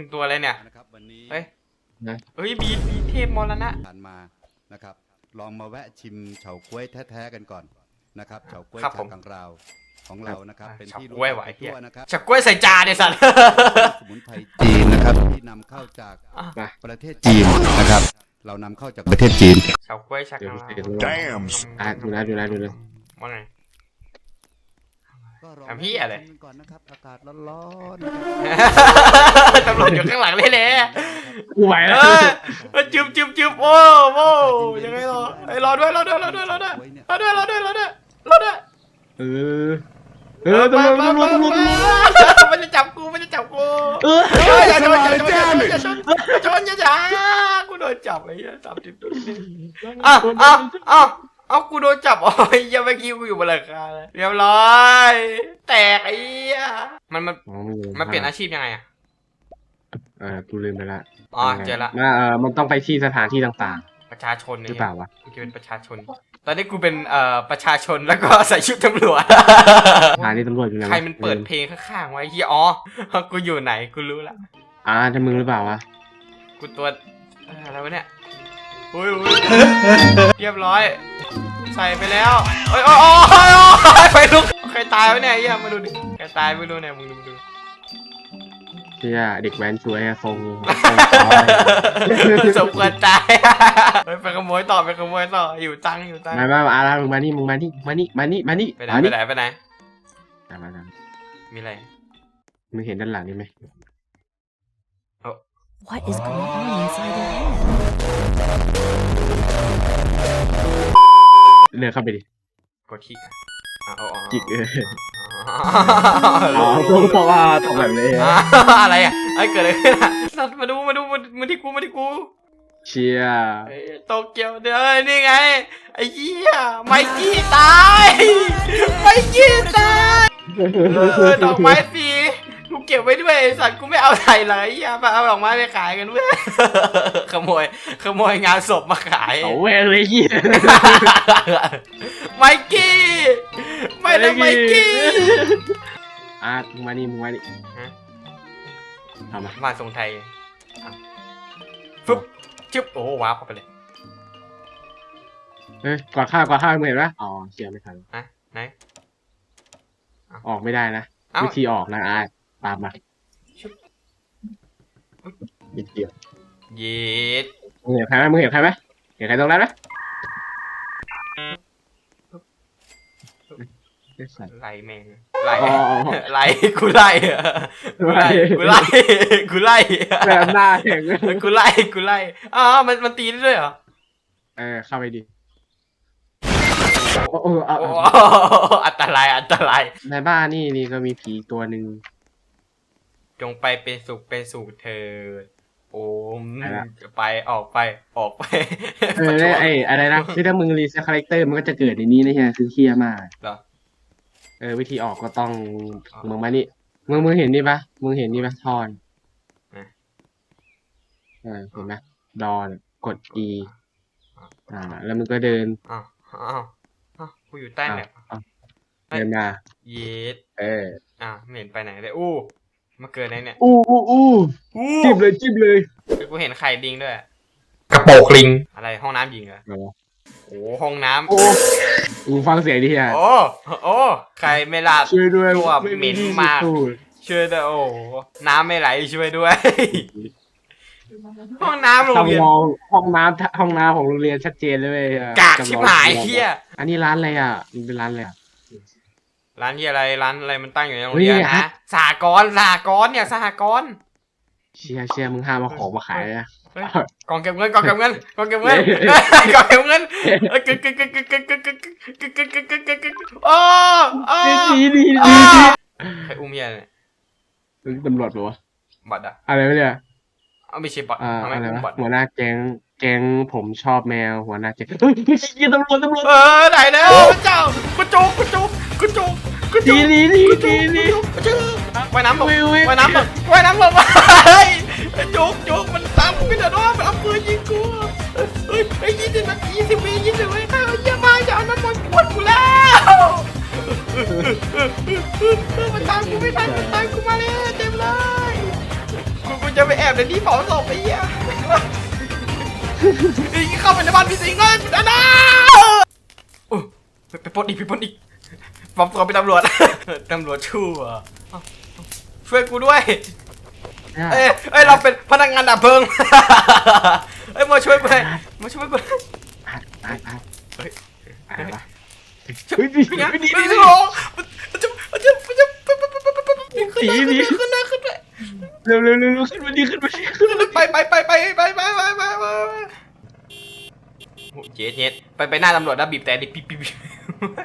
ยมึงตัวอะไรเนี่ยนะครับวันนี้เฮ้ยนะเฮ้ยบีบีเทพมรณะผ่านมานะครับ ลองมาแวะชิมเฉาก๊วยแท้ๆกันก่อนนะครับเฉาก๊วยครับชาผมกังราวของเรานะครับอะเป็นเฉาที่รู้ก๊วยจักไหวเหี้ยทั่วนะครับฉักกล้วยใส่จานเนี่ยสัตว์สมุนไพรจีนนะครับที่นำเข้าจากอะมาประเทศจีนนะครับ เรานำเข้าจากประเทศจีนเฉาก๊วยชักเดี๋ยวกังเดี๋ยว Damn อะดูนะดูนะดูนะว่าไงก็รอ ทำเหี้ยอะไรชิมก่อนนะครับอากาศร้อนๆนะครับตำรวจอยู่ข้างหลังเลยแหละกูไหวเอแล้วอเออจึบจึบจึบโอ้โหยังไงรอไอ้ยรอด้วยรอด้วยรอด้วยรอด้วยรอด้วยรอด้วยรอด้วยรอด้วยเออ เออตำรวจตำรวจตำรวจตำรวจมันจะจับกูมันจะจับกูเออเฮ้ยอย่าชนอย่าชนอย่าชนอย่าชนอย่าชนอย่าช้ากูโดนจับไอ้เหี้ยจับจิบอ้าวอ้าวอ้าว อ้าวกูโดนจับอ๋อไอ้เหี้ยังเมื่อกี้กูอยู่บนหลังคาเลยเรียบร้อย แตกไอ้เหี้ยมันมันอ๋อไม่รู้มันเปลี่ยนอาชีพยังไงอะเออกูลืมไปละอ๋อเจอละมาเออมันต้องไปที่สถานที่ต่างประชาชนๆเนี่หรือยเปล่าวะ กูจะเป็นประชาชน ตอนนี้กูเป็นเอ่อประชาชนแล้วก็ใส่ชุดตำรวจ สถานีตำรวจอยู่ไหนวะใครมันเปิดเพลงข้างๆไว้เฮียอ๋อ กูอยู่ไหน กูรู้ละ อ่าจะมึงหรือเปล่าวะ กูตัวเอ่ออะไรวะเนี่ยอุ้ยอุ้ย เรียบร้อยใส่ไปแล้วโอ้ยโอ้ยโอ้ยโอ้ยไฟลุกใครตายวะเนี่ยเฮียมาดูดิใครตายไม่รู้เนี่ยมึงดูดูเชี่ยเด็กแว้นช่วยทรงสมควรตายเฮ้ยไปขโมยต่อไปขโมยต่ออยู่ตังค์อยู่ตังค์มามามาอารามึงมานี่มึงมานี่มานี่มานี่มานี่ไปไหนมาไปนี่ไหนไปไหนมามามามีอะไรมึงเห็นด้านหลังนี่ไหม What is going on inside your head? เดินเข้าไปดิ กดขี้อะเอาเอาเอาจิกเอออ๋อ๋ออเพราะว่าตกแบบนี้อ่าอะไรอะไอ้เกิดอะไรขึ้นอะสัตว์มาดูมาดูมามาที่กูมาที่กูเชียเอ้ยโตเกียวเด้อนี่ไงไอ้เหี้ยไมกี้ตายไมกี้ตายเออดอกไม้สีกู เก็บไว้ด้วยไอ้สัตว์กูไม่เอาใส่เลยไอ้เหี้ยมาเอาดอกไม้ไปขายกันเว้ยขโมยขโมยงานศพมาขายเอาเว้ยเลยเหี้ยไมกี้ไม่นะไมกี้อะมึงมานี่มึงมานี่ฮะเอามามาทรงไทยอะฟึบชึบโอ้ว้าวเข้าไปเลยเฮ้ยกอดข้าวกอดข้าวมึงเห็นปะอ๋อเชียไม่ทันนะไหนออกไม่ได้นะเอ้าวิธีออกนะอา ตามมานิดเดียวเย็ดมึงเห็นใครไหมมึงเห็นใครไหมเห็นใครตรงนั้นไหมไอ้สัตว์ไล่แมงไล่อ๋ออ๋อไล่กูไล่กูไล่กูไล่กูไล่แบบหน้าแข็งเลยกูไล่กูไล่อ้าวมันมันตีได้ด้วยเหรอเออเข้าไปดิโอ้โอ้เอาโอ้เอาอันตรายอันตรายในบ้านนี่นี่ก็มีผีตัวหนึ่ง จงไปเป็นสุขเป็นสุขเถิดโอมไปละไปออกไปออกไปเออเนี่ยไอ้อะไรนะที่ถ้ามึงรีเซ็ตคาแรคเตอร์มันก็จะเกิดในนี้นะเฮียคือเคียมาก เหรอ เออวิธีออกก็ต้องอ๋อมึงมานี่มึงมึงเห็นนี่ปะมึงเห็นนี่ปะทอนอะ เออเห็นไหมดอนกด E อ่า แล้วมึงก็เดินอ้าวอ้าวอ้าวกูอยู่ใต้อะเนี่ยอะเดินมา เย็ดเออ อะไม่เห็นไปไหนเลยอู้ มาเกิดไหนเนี่ยอู้อู้อู้อู้จิ้มเลยจิ้มเลยกูเห็นไข่ลิงด้วย กระโปกลิง อะไรห้องน้ำหญิงเหรอเอาวะโอ้ห้องน้ำโอ้มึงฟังเสียงดิเฮียโอ้โอ้ใครไม่หลับช่วยด้วยตัวเหม็นมากที่สูดช่วยด้วยโอ้น้ำไม่ไหลช่วยด้วย ห้องน้ำโรงต้องเรียนมองห้องน้ำห้องน้ำของโรงเรียนชัดเจนเลยเว้ยกากชิบหายเฮียอันนี้ร้านอะไรอะมันเป็นร้านอะไรอะ ร้านที่อะไรร้านอะไรมันตั้งอยู่ในโรงเรียนเฮ้ยฮะ นะสหกรณ์สหกรณ์เนี่ยสหกรณ์เชียเชียมึงห้ามมาของมาขายนะ เฮ้ยกองเก็บเงินกองเก็บเงินกองเก็บเงินกองเก็บเงินเอ้ยกึกกึกกึกกึกกึกกึกกึกกึกกึกกึกกึกกึกกึกกึกโอ้โอ้ดีดีดีอ้ดีดีใครอุ้มเฮียเนี่ยมึงตำรวจปะวะบัตรอะอะไรวะเนี่ยเอาไม่ใช่บัตรอ่าทำไมอะไรอุ้มวะบัตรหัวหน้าแก๊งแก๊งผมชอบแมวหัวหน้าแก๊งเฮ้ยเฮียตำรวจตำรวจ เออไหนแล้วพระเจ้ากูจุกกูจุกกูจุกกูจุ ดีกดีดีดีดีว่ายน้ำหลบอุ้ยอุ้ยว่ายน้ำหลบว่ายน้ำหลบเฮ้ยจุกจุกมันตามกูไม่ได้ด้วยมันเอาปืนยิงกูเฮ้ยไอ้ยี่สิบนาทียี่สิบวิยี่สิบวิข้าวเยี่ยมากจะเอาน้ำมันกวดกูแล้วมันตามกูไม่ทันมันตามกูมาเลยเต็มเลยกูกูจะไปไปแอบในที่เผาศพไอ้เหี้ยไอ้เข้าไปในบ้านพี่สิงห์เลยนะนะโอ้ไปไปปล้นอีกไปปล้นอีก ปลอมตัวเป็นตำรวจ ตำรวจชั่วเอ้าช่วยกูด้วย เอ้ยเอ้ยเราเป็นพนักงานดับเพลิง เอ้ยมาช่วยกูหน่อยมาช่วยกูหน่อยไปไปเฮ้ยไปไปเฮ้ยพี่เนี่ยไม่ดีไม่ไม่ดีดีหรอกมันจะมันจะมันจะขึ้นนะขึ้นนะขึ้นนะเร็วเร็วเร็วขึ้นมาดีขึ้นมาดีขึ้นมาไปไปไปไปไปไปไปไปไปเจ็ดเจ็ดไปไปหน้าตำรวจแล้วบีบแต่ดิปิ๊บปิ๊บอะไร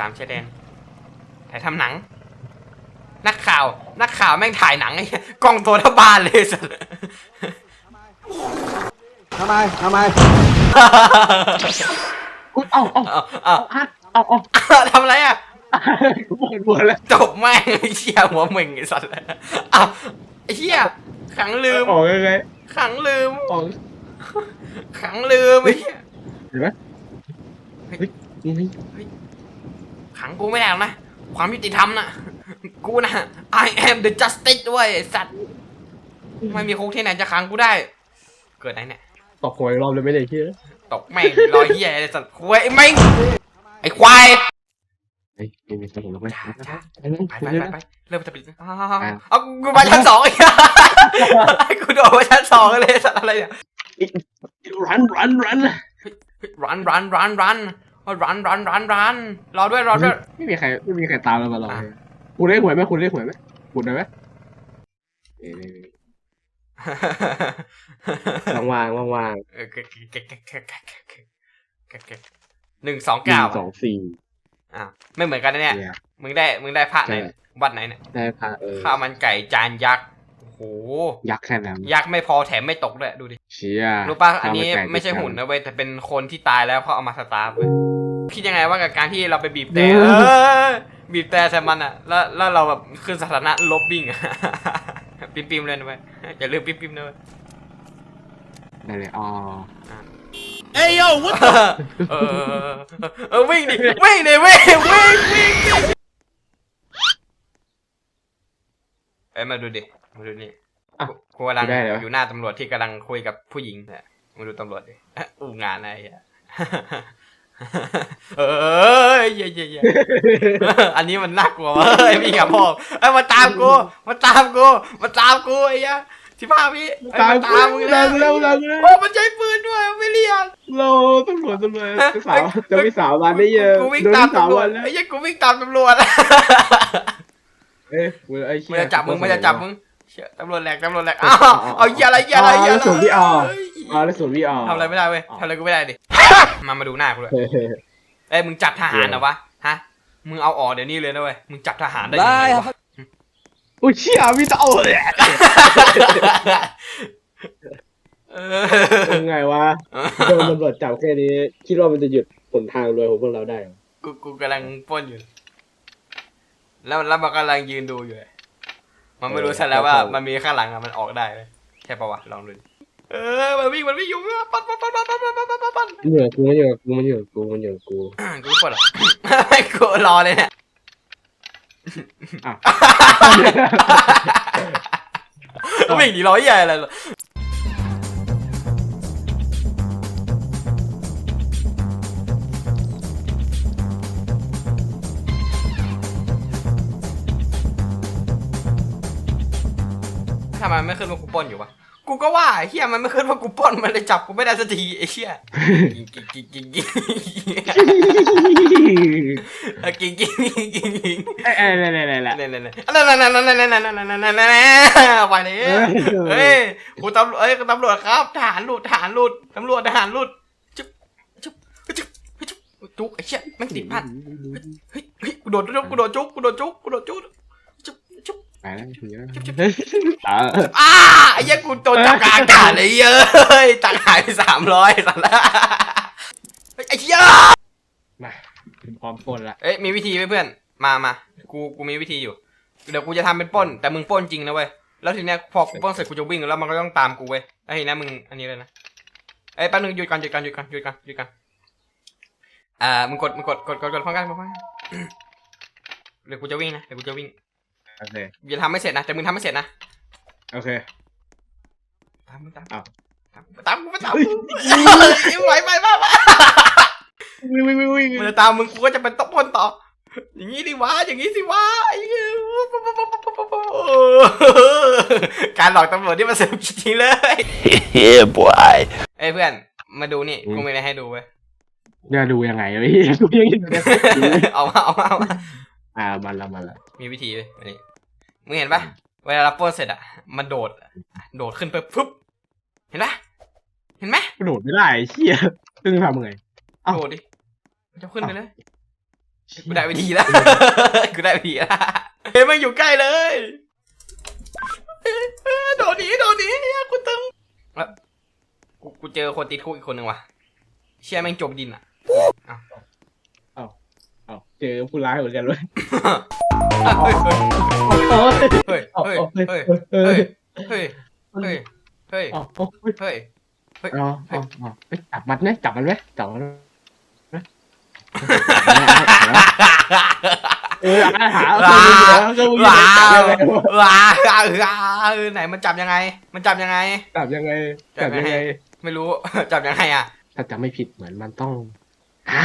สามชายแดนถ่ายทำหนัง นักข่าว นักข่าวแม่งถ่ายหนังไอ้กล้องตัวทบานเลยสัสทำไมทำไมอุ้ยเอ้าเอ้าเอาเอาฮัทเอ้าเอ้าทำอะไรอะปวดปวดแล้วจบแม่งไอ้เชี่ยหัวเหม่งไอ้สัสอ้าวไอ้เชี่ยขังลืมออกยังไงขังลืมออกขังลืมไอ้เหี้ยเห็นไหมเฮ้ยนี่นี่ ขังกูไม่ได้หรอกนะ ความยุติธรรมนะกูนะ I am the justice ด้วยไอ้สัตว์ไม่มีคุกที่ไหนจะขังกูได้ เกิดไหนเนี่ยตอกหวยรอบเลยไม่ได้เชื่อตกแม่งรอยเหี้ยไอ้สัตว์ควายไอ้แม่งไอ้ควายเฮ้ยไม่มีสมุนไพรหาไปไปไปไปไปไปเริ่มจะปิดอ้าวเอากูมาชั้นสองอีกกูโดดมาชั้นสองเลยสัตว์อะไรเนี่ยรันรันรันรันรันรันรัน รันรันรันรันรอด้วยรอด้วย ไม่มีใครไม่มีใครตามเรามาหรอกคุณได้หวยไหมคุณได้หวยไหมคุณได้ไหมวางวางวางเออเกเกเกเกเกเกเกเกเกหนึ่งสองหนึ่เก้างสองสี่อะไม่เหมือนกันนะเนี่ย เนี่ยมึงได้มึงได้พระไหนใช่วัดไหนเนี่ยได้พาเออข้าวมันไก่จานยักษ์โอ้โหยักษ์แค่นั้นยักษ์ไม่พอแถมไม่ตกด้วยดูดิเชียรู้ป่ะอันนี้ไม่ใช่หุ่นนะเว้ยแต่เป็นคนที่ตายแล้วเขาเอามาสตาร์ฟเว้ยคิดยังไงว่ากับการที่เราไปบีบแต่เออบีบแต่ใส่มันอะ แล้วแล้วเราแบบขึ้นสถานะลบบิ้งอะปิมปิมๆเลยนะเว้ยอย่าลืมปิมปิมๆนะเว้ยได้เลยอ๋อเออเออเออวิ่งดิวิ่งดิวิ่งวิ่งวิ่งเอ้ยมาดูดิมาดูนี่กูกำลังอยู่หน้าตำรวจที่กำลังคุยกับผู้หญิงเนี่ยมาดูตำรวจดิอูงานอะไรอะ เออเย้เย้เย้อันนี้มันน่ากลัวเฮ้ยพี่กับพ่อเอ้ยมาตามกูมาตามกูมาตามกูไอ้ยะสิบห้าวิเอ้ยตามมาตามมึงแล้แล้ววแล้วแล้ว โอ้มันใช้ปืนด้วยไม่เรียนเราตำรวจตำรวจจะสาวจะไม่สาววันได้เยอะกูวิ่งโดนตามสาวตำรววัจนแล้วไอ้ยังกูวิ่งตามตำรวจ เอ้ยกูไอ้เชี่มันยจะจับมึงมันจะจับมึงเชี่ยตำรวจแหลกตำรวจแหลกอ้าวเอาเหี้ยอะไรเหี้ยอะไรเหี้ยอะไรส่วนพี่ออเฮ้ยอ๋อแล้วส่วนพี่อ๋อทำอะไรไม่ได้เว้ยทำอะไรกูไม่ได้ดิมามาดูหน้ากูเลยเฮ้ยเอ้ยมึงจับทหารเหรอวะฮะมึงเอาออกเดี๋ยวนี้เลยนะเว้ยมึงจับทหารได้ยังไงวะโอ้ยเชี่ยพี่เต่าเลยเออยังไงวะโดนตำรวจจับแค่นี้ คิดว่ามันจะหยุดผลทางรวยของพวกเราได้เหรอกูกูกำลังปล้นอยู่ แล้วแล้วมันกำลังยืนดูอยู่เลยมันไม่รู้ซะแล้วว่ามันมีข้างหลังอะมันออกได้เลยใช่ปะวะลองดูดิเออมันวิ่งมันวิ่งอยู่ปัดปัดปัดปัดปัดปัดปัดปัดปัดปัดเหนื่อยกูมันเหนื่อยกูมันเหนื่อยกูมันเหนื่อยกูกูปวดเหรอ ไม่กูรอเลยเนี่ยอ้าววิ่งหนีร้อยใหญ่อะไรหรอ ทำไมไม่ขึ้นว่ากูปล้นอยู่วะกูก็ว่าไอ้เฮียมันไม่ขึ้นว่ากูปล้นมันเลยจับกูไม่ได้สักทีไอ้เฮียกิงกิงกิงกิงกิงเออกิงกิงกิงกิงกิงเอ้ยเอ้ยเอ้ยเอ้ยเอ้ยเนี่ยเนี่ยเนี่ยนั่นนั่นนั่นนั่นนั่นนั่นนั่นนั่นนั่นนั่นไปเลยเฮ้ยกูตำรวจเอ้ยตำรวจครับทหารหลุดทหารหลุดตำรวจทหารหลุดจุ๊บจุ๊บจุ๊บจุ๊บจุ๊บไอ้เชี่ยแม่งติดพันเฮ้ยเฮ้ยกูโดดจุ๊บกูโดดจุ๊บกูโดดจุ๊บกูโดดจุ๊บจุ๊บ จุ๊บไปแล้วถึงแล้วจุ๊บจุ๊บอ่าอ้าไอ้เหี้ยกูโดนจับกลางอากาศเลยเย้ยตังค์หายไปสามร้อยสัตว์ละไอ้เหี้ยมาพร้อมปล้นละเอ้ยมีวิธีไหมเพื่อน มามากูกูมีวิธีอยู่ เดี๋ยวกูจะทำเป็นปล้น แต่มึงปล้นจริงนะเว้ยแล้วทีเนี้ยพอกูปล้นเสร็จกูจะวิ่งแล้วมันก็ต้องตามกูเว้ยแล้วทีเนี้ยมึงอันนี้เลยนะเอ้ยแป๊บนึงหยุดก่อนหยุดก่อนหยุดก่อนหยุดก่อนหยุดก่อนอ่ามึงกดมึงกดกดกดกดพร้อมกันพร้อมกันเดี๋ยวกูจะวิ่งนะเดี๋ยวกูจะวิ่ง โอเค อย่าทำไม่เสร็จนะแต่มึงทำไม่เสร็จนะโอเค ตามมาตามอ้าวตามกูมาตามกูไหวไปไปไปวิ่งวิ่งวิ่งวิ่งมันจะตามมึงกูก็จะเป็นตบพลต่อ อย่างนี้ดิวะอย่างนี้สิวะไอ้เหี้ยการหลอกตำรวจที่มันสนุกจริงๆเลย Yeah, boy. เอ้ยเพื่อนมาดูนี่กูมีอะไรให้ดูเว้ยจะดูยังไงวะพี่ดูยังไงเนี่ยเอามาเอามาเอามาอ่ามาละมาละมีวิธีเว้ยอันนี้ มึงเห็นปะเวลาเราปล้นเสร็จอะมันโดด โดดขึ้นไปปุ๊บ เห็นปะเห็นไหมกระโดดไม่ได้ไอ้เชี่ยตึงทำไง เอ้า โดดดิมันจะขึ้นไปเลย กูได้วิธีแล้ว กูได้วิธีแล้วเฮ้ยมันอยู่ใกล้เลย โดดหนีโดดหนีเหี้ยกูตึงเอ้ยกูกูเจอคนติดคุกอีกคนหนึ่งว่ะ เชี่ยแม่งจมดินอะ เอ้าเจอผู้ร้ายเหมือนกันเลยเฮ้ยโอ้ยเฮ้ยเอ้าเฮ้ย เอ้เฮ้ยเอ้ยเฮ้ยเอ้ยเฮ้ย เฮ้ย เฮ้ยเอ้าเอ้าเอ้ย เฮ้ย เฮ้ยเอ๋ออ๋ออ๋อเอ้ยจับมันไหมจับมันไหมจับมันไหมเอออาหาเอาว้าวว้าวจับยังไงว้าวไหนมันจับยังไง มันจับยังไง จับยังไง จับยังไง ไม่รู้ จับยังไงอะ ถ้าจำไม่ผิดเหมือนมันต้องอ่า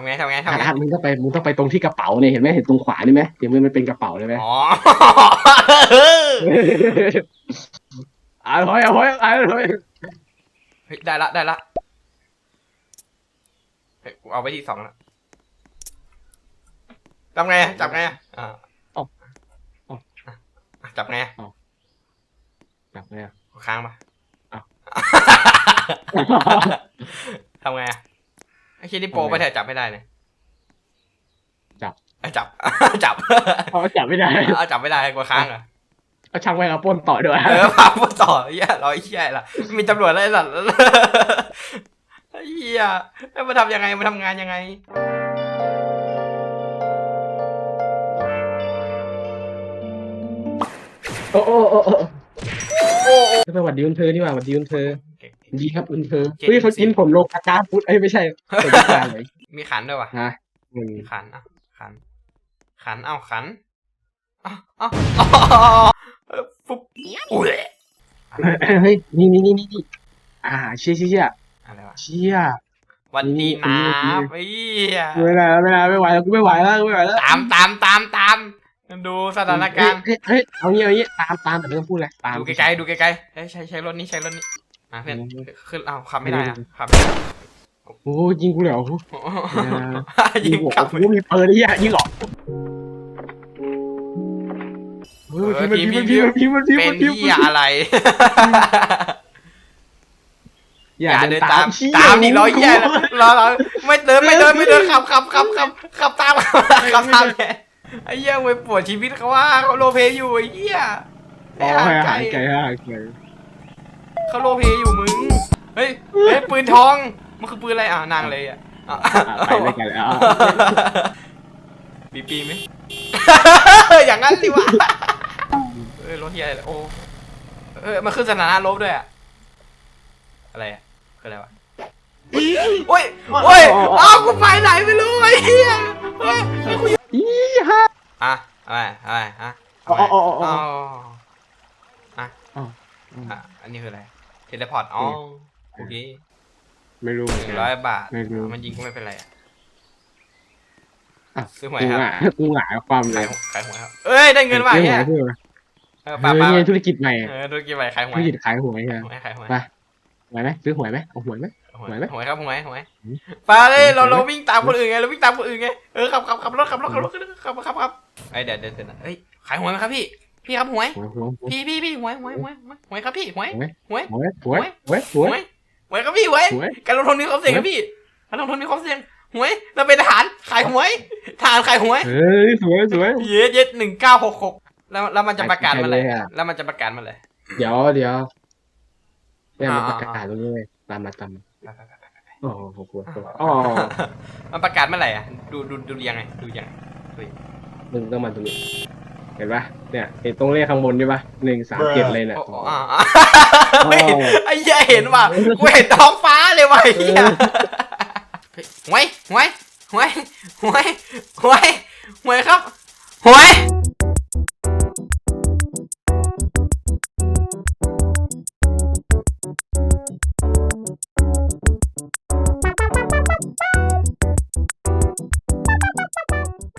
ำไงทำไงทำไงอ่ามึงต้องไปมึงต้องไปตรงที่กระเป๋าเนี่ยเห็นไหมเห็นตรงขวานี่ไหมเดี๋ยวมันเป็นกระเป๋าเลยไหมอ๋ออ่าเฮ้ยเฮ้ยอ่าเฮ้ยเฮ้ยได้ละได้ละเฮ้ยกูเอาไว้ที่สองละจับไงอะจับไงอะอ่าอะจับไงอะจับไงอะค้างปะอ้าวทำไงอะ ไอ้คิดที่โปรไปเถอะจับไม่ได้เนี่ยจับเอ้ยจับ จับเพราะจับไม่ได้เอาจับไม่ได้กลัวค้างเหรอก็ช่างแม่งเอาปล้นต่อด้วยเออพาพูดต่อเหี้ยเราไอ้เหี้ยล่ะมีตำรวจอะไรสัตว์ไอ้เหี้ยแล้วมาทำยังไงมาทำงานยังไง โอ้โอ้โอ้โอ้โอ้โอ้สวัสดีคุณเธอนี่หว่าสวัสดีคุณเธอ ดีครับคุณเธอเจ็ดเฮ้ยเขาสิบกินผลโลกากาพุทธเอ้ยไม่ใช่ผลกาเลยมีขันด้วยวะฮะอืมมีขันอะขัน ขันเอาขันเอ้าเอ้าเอ้าเออปุ๊บอุ้ยเฮ้ยนี่นี่นี่นี่นี่อ่าเชี่ยเชี่ยเชี่ยอะไรวะเชี่ยวันดีนี่นะนี่ไอ้เหี้ยไม่ได้แล้วไม่ได้ไม่ไหวแล้วกูไม่ไหวแล้วกูไม่ไหวแล้วตามตามตามตามดูสถานการณ์เฮ้ยเฮ้ยเอางี้เอางี้ตามตามแต่ไม่ต้องพูดเลยตามดูไกลๆดูไกลๆเฮ้ยใช้ใช้รถนี้ใช้รถนี้ อะเพื่อนอืมขึ้นเอาขับไม่ได้อะขับไม่ได้โอ้ยิงกูเลยเหรอยิงหัวขับกูมีเปิดไอ้เหี้ยยิงเหรอเฮ้ยมันพิมพ์มันพิมพ์มันพิมพ์มันพิมพ์เป็มันนพิมพ์ที่อะไร อย่าเดินตามชี่ตามดิร้อยแย่แล้วรอรอไม่เดินไม่เดินไม่เดินขับขับขับขับขับตามขับตามแกไอ้เหี้ยไปปวดชีวิตเขาว่าเขาโลเพอยู่ไอ้เหี้ยอ๋อห่างให้ไกลหายใจให้หายใจ เขาโลเพอยู่มึง เฮ้ยเฮ้ยปืนทอง มันคือปืนอะไรอะนางเลยอะอะอะไปด้วยกันแล้วปีปีไหม อย่างนั้นดิวะเอ้ยรถเฮียอะไรโอ้เอ้ยมันขึ้นสถานะลบด้วยอะอะไรอะคืออะไรวะ โอ้ยโอ้ยอ้าวกูไปไหนไม่รู้ไอ้เหี้ยเฮ้ยอีฮ่า อะอะไรอะไรฮะอ๋ออ๋ออ๋ออ๋อ อะอ๋ออะ อันนี้คืออะไร เทเลพอร์ต อ๋อโอเคไม่รู้หเหมือนนึ่งกัร้อนยบาท ไม่รู้ มันยิงกูไม่เป็นไรอะ อะซื้อหวยกูครับหงายกูหงายความเลขายยหวยขายหวยครับ เอ้ย ได้เงินว่ะเรื่องเนี่ยหวยเพื่อเออเอป้าอป้านี่ธุรกิจใหม่เออธุรกิจใหม่ขายหวธุยรกิจขายหวยใช่ไหมหวยขายหวยไปหวยไหมซื้อหวยไหมเอาหวยไหม หวยหวยไหมหวยครับหวยหวยอืมไปเลยหวยเราไหมเราวิ่งตามคนอื่นไงเราวิ่งตามคนอื่นไงเออขับขับขับรถขับรถขับรถขับขับขับไอเดี๋ยวเดี๋ยวเดี๋ยวนะเอ้ยขายหวยไหมครับพี่ พี่ครับหวย หวยหวยหวยพี่พี่พี่หวยหวยหวยหวยหวยครับพี่หวยหวยหวยหวยหวยหหวยวยหวยครับพี่หวยหวย การลงทุนมีความเสี่ยงครับพี่การลงทุนมีความเสี่ยงหวยเราเป็นทหารขายหวยทหารขายหวยเฮ้ยสวยสวยเย็ดเย็ดหนึ่งเก้าหกหกแล้วแล้วมันจะประกาศเมื่อไหร่ใครเลยอะแล้วมันจะประกาศเมื่อไหร่เดี๋ยวเดี๋ยวเนี่ยมันอ่าประกาศตรงนี้เลยตามมาตามมาไปไปไปไปโอ้โหโอ้โหอ๋อมันประกาศเมื่อไหร่อะดูดูดูยังไงดูยังไงมึงต้องมาตรงนี้เห็นปะเนี่ยเห็นตรงเลขข้างบนใช่ปะหนึ่งสามเจ็ดเลยเนี่ยโอ้โอ้อ่าอ่าไม่เห็นไอ้เหี้ยเห็นว่ะกูเห็นท้องฟ้าเลยว่ะไอ้เหี้ยเฮ้ยหวยหวยหวยหวยหวยหวยครับหวย